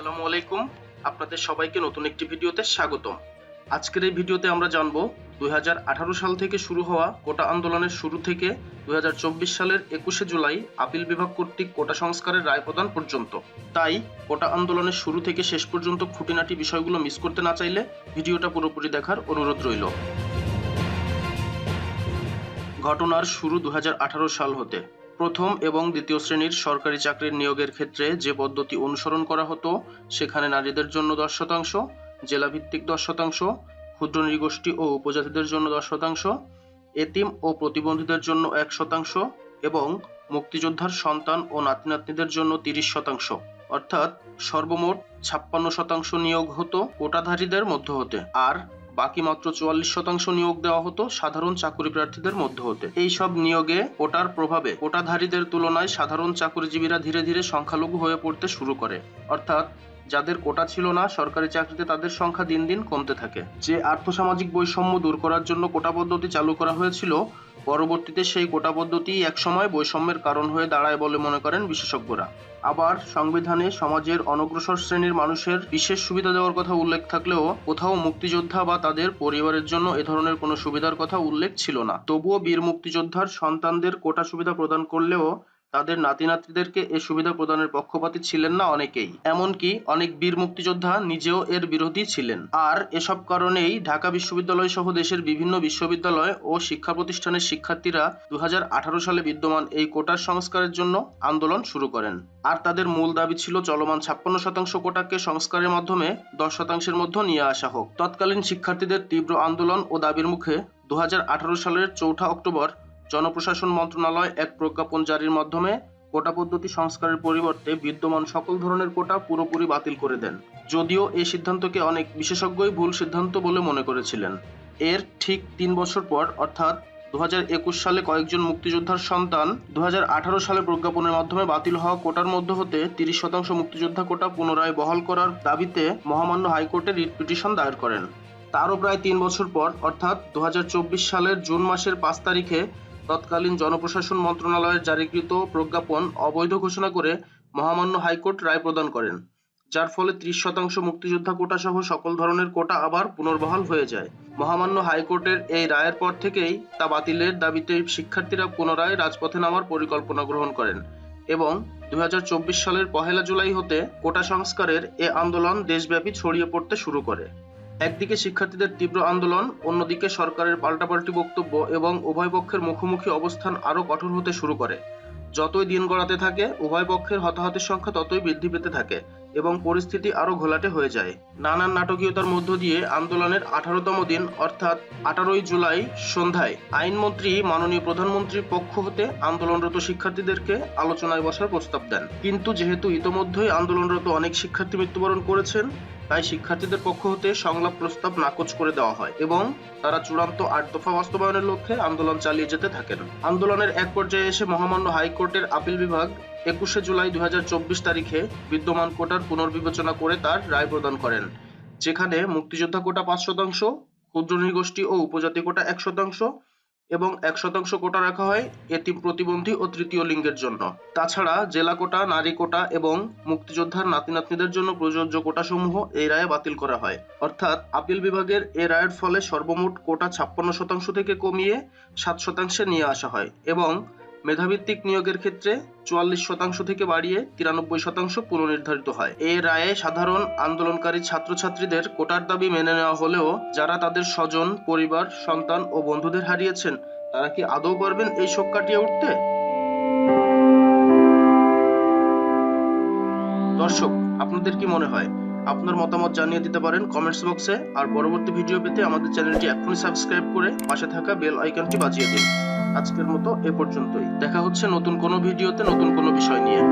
আসসালামু আলাইকুম। আপনাদের সবাইকে নতুন একটি ভিডিওতে স্বাগতম। আজকের এই ভিডিওতে আমরা জানব, দুই হাজার আঠারো সাল থেকে শুরু হওয়া কোটা আন্দোলনের শুরু থেকে দুই হাজার চব্বিশ সালের একুশে জুলাই আপিল বিভাগ কর্তৃক কোটা সংস্কারের রায় প্রদান পর্যন্ত। তাই, কোটা আন্দোলনের শুরু থেকে শেষ পর্যন্ত খুঁটিনাটি বিষয়গুলো মিস করতে না চাইলে ভিডিওটা পুরোপুরি দেখার অনুরোধ রইল। ঘটনার শুরু দুই হাজার আঠারো সাল হতে। প্রথম এবং দ্বিতীয় শ্রেণির সরকারি চাকরির নিয়োগের ক্ষেত্রে যে পদ্ধতি অনুসরণ করা হতো, সেখানে নারীদের জন্য দশ শতাংশ, জেলাভিত্তিক দশ শতাংশ, ক্ষুদ্র নৃগোষ্ঠী ও উপজাতিদের জন্য দশ শতাংশ, এতিম ও প্রতিবন্ধীদের জন্য এক শতাংশ এবং মুক্তিযোদ্ধার সন্তান ও নাতি নাতনিদের জন্য তিরিশ শতাংশ। অর্থাৎ সর্বমোট ছাপ্পান্ন শতাংশ নিয়োগ হতো কোটাধারীদের মধ্য হতে। আর বাকি মাত্র চুয়াল্লিশ শতাংশ নিয়োগ দেওয়া হতো সাধারণ চাকরি প্রার্থীদের মধ্য হতে। এই সব নিয়োগে কোটার প্রভাবে কোটাধারীদের তুলনায় সাধারণ চাকরিজীবীরা ধীরে ধীরে সংখ্যালঘু হয়ে পড়তে শুরু করে। অর্থাৎ যাদের কোটা ছিল না সরকারি চাকরিতে তাদের সংখ্যা দিন দিন কমতে থাকে। যে আর্থসামাজিক বৈষম্য দূর করার জন্য কোটা পদ্ধতি চালু করা হয়েছিল, পরবর্তীতে সেই কোটা পদ্ধতি একসময় বৈষম্যের কারণ হয়ে দাঁড়ায় বলে মনে করেন বিশেষজ্ঞরা। আবার সংবিধানে সমাজের অনগ্রসর শ্রেণির মানুষের বিশেষ সুবিধা দেওয়ার কথা উল্লেখ থাকলেও কোথাও মুক্তিযোদ্ধা বা তাদের পরিবারের জন্য এ ধরনের কোনো সুবিধার কথা উল্লেখ ছিল না। তবুও বীর মুক্তিযোদ্ধার সন্তানদের কোটা সুবিধা প্রদান করলেও তাদের নাতি নাতনিদেরকে এ সুবিধা প্রদানের পক্ষপাতী ছিলেন না অনেকেই। এমনকি অনেক বীর মুক্তিযোদ্ধা নিজেও এর বিরোধী ছিলেন। আর এসব কারণেই ঢাকা বিশ্ববিদ্যালয় সহ দেশের বিভিন্ন বিশ্ববিদ্যালয় ও শিক্ষা প্রতিষ্ঠানের শিক্ষার্থীরা দুহাজার আঠারো সালে বিদ্যমান এই কোটার সংস্কারের জন্য আন্দোলন শুরু করেন। আর তাদের মূল দাবি ছিল চলমান ছাপ্পান্ন শতাংশ কোটাকে সংস্কারের মাধ্যমে দশ শতাংশের মধ্যে নিয়ে আসা হোক। তৎকালীন শিক্ষার্থীদের তীব্র আন্দোলন ও দাবির মুখে দু হাজার আঠারো সালের চৌঠা অক্টোবর জনপ্রশাসন মন্ত্রণালয় এক প্রজ্ঞাপন জারির মাধ্যমে কোটা পদ্ধতি সংস্কারের পরিবর্তে বিদ্যমান সকল ধরনের কোটা পুরোপুরি বাতিল করে দেন। যদিও এই সিদ্ধান্তকে অনেক বিশেষজ্ঞই ভুল সিদ্ধান্ত বলে মনে করেছিলেন। এর ঠিক তিন বছর পর, অর্থাৎ দু হাজার একুশ সালে কয়েকজন মুক্তিযোদ্ধার সন্তান দু হাজার আঠারো সালে প্রজ্ঞাপনের মাধ্যমে বাতিল হওয়া কোটার মধ্য হতে তিরিশ শতাংশ মুক্তিযোদ্ধা কোটা পুনরায় বহাল করার দাবিতে মহামান্য হাইকোর্টে রিট পিটিশন দায়ের করেন। তারও প্রায় তিন বছর পর, অর্থাৎ দু হাজার চব্বিশ সালের জুন মাসের পাঁচ তারিখে তৎকালীন জনপ্রশাসন মন্ত্রণালয়ের জারিকৃত প্রজ্ঞাপন অবৈধ ঘোষণা করে মহামান্য হাইকোর্ট রায় প্রদান করেন, যার ফলে ত্রিশ শতাংশ মুক্তিযোদ্ধা কোটা সহ সকল ধরনের কোটা আবার পুনর্বহাল হয়ে যায়। মহামান্য হাইকোর্টের এই রায়ের পর থেকেই তা বাতিলের দাবিতে শিক্ষার্থীরা পুনরায় রাজপথে নামার পরিকল্পনা গ্রহণ করেন এবং দু হাজার চব্বিশ সালের পহেলা জুলাই হতে কোটা সংস্কারের এ আন্দোলন দেশব্যাপী ছড়িয়ে পড়তে শুরু করে। একদিকে শিক্ষার্থীদের তীব্র আন্দোলন, অন্যদিকে সরকারের পাল্টাপাল্টি বক্তব্য এবং উভয় পক্ষের মুখোমুখি অবস্থান আরও কঠোর হতে শুরু করে। যতই দিন গড়াতে থাকে, উভয় পক্ষের হতাহতের সংখ্যা ততই বৃদ্ধি পেতে থাকে। এবং পরিস্থিতি আরও ঘোলাটে হয়ে যায়। নানান নাটকীয়তার মধ্য দিয়ে আন্দোলনের আঠারোতম দিন, অর্থাৎ আঠারোই জুলাই সন্ধ্যায়, আইনমন্ত্রী, মাননীয় প্রধানমন্ত্রীর পক্ষ হতে আন্দোলনরত শিক্ষার্থীদেরকে আলোচনায় বসার প্রস্তাব দেন। কিন্তু যেহেতু ইতোমধ্যেই আন্দোলনরত অনেক শিক্ষার্থী মৃত্যুবরণ করেছেন, তাই শিক্ষার্থীদের পক্ষ হতে সংলাপ প্রস্তাব নাকচ করে দেওয়া হয় এবং তারা চূড়ান্ত আট দফা বাস্তবায়নের লক্ষ্যে আন্দোলন চালিয়ে যেতে থাকেন। আন্দোলনের এক পর্যায়ে এসে মহামান্য হাইকোর্টের আপিল বিভাগ একুশে জুলাই দু হাজার চব্বিশ তারিখে বিদ্যমান কোটার পুনর্বিবেচনা করে তার রায় প্রদান করেন, যেখানে মুক্তিযোদ্ধা কোটা পাঁচ শতাংশ, ক্ষুদ্র নৃগোষ্ঠী ও উপজাতি কোটা এক শতাংশ এবং এক শতাংশ কোটা রাখা হয় এতিম প্রতিবন্ধী ও তৃতীয় লিঙ্গের জন্য। তাছাড়া জেলা কোটা, নারী কোটা এবং মুক্তিযোদ্ধার নাতি নাতনিদের জন্য প্রযোজ্য কোটা সমূহ এই রায়ে বাতিল করা হয়। অর্থাৎ আপিল বিভাগের এ রায়ের ফলে সর্বমোট কোটা ছাপ্পান্ন শতাংশ থেকে কমিয়ে সাত শতাংশে নিয়ে আসা হয় এবং মেধাভিত্তিক নিয়োগের ক্ষেত্রে চুয়াল্লিশ শতাংশ থেকে বাড়িয়ে তিরানব্বই শতাংশ পুনর্নির্ধারিত হয়। এ রায়ে সাধারণ আন্দোলনকারী ছাত্রছাত্রীদের কোটার দাবি মেনে নেওয়া হলেও যারা তাদের স্বজন, পরিবার, সন্তান ও বন্ধুদের হারিয়েছেন, তারা কি আদৌ পারবেন এই শোক কাটিয়ে উঠতে? দর্শক, আপনাদের কি মনে হয়? আপনার মতামত জানিয়ে দিতে পারেন কমেন্টস বক্সে আর পরবর্তী ভিডিও পেতে আমাদের চ্যানেলটি এখনই সাবস্ক্রাইব করে পাশে থাকা বেল আইকনটি বাজিয়ে দিন। আজকের মতো এ পর্যন্তই। দেখা হচ্ছে নতুন কোনো ভিডিওতে নতুন কোনো বিষয় নিয়ে।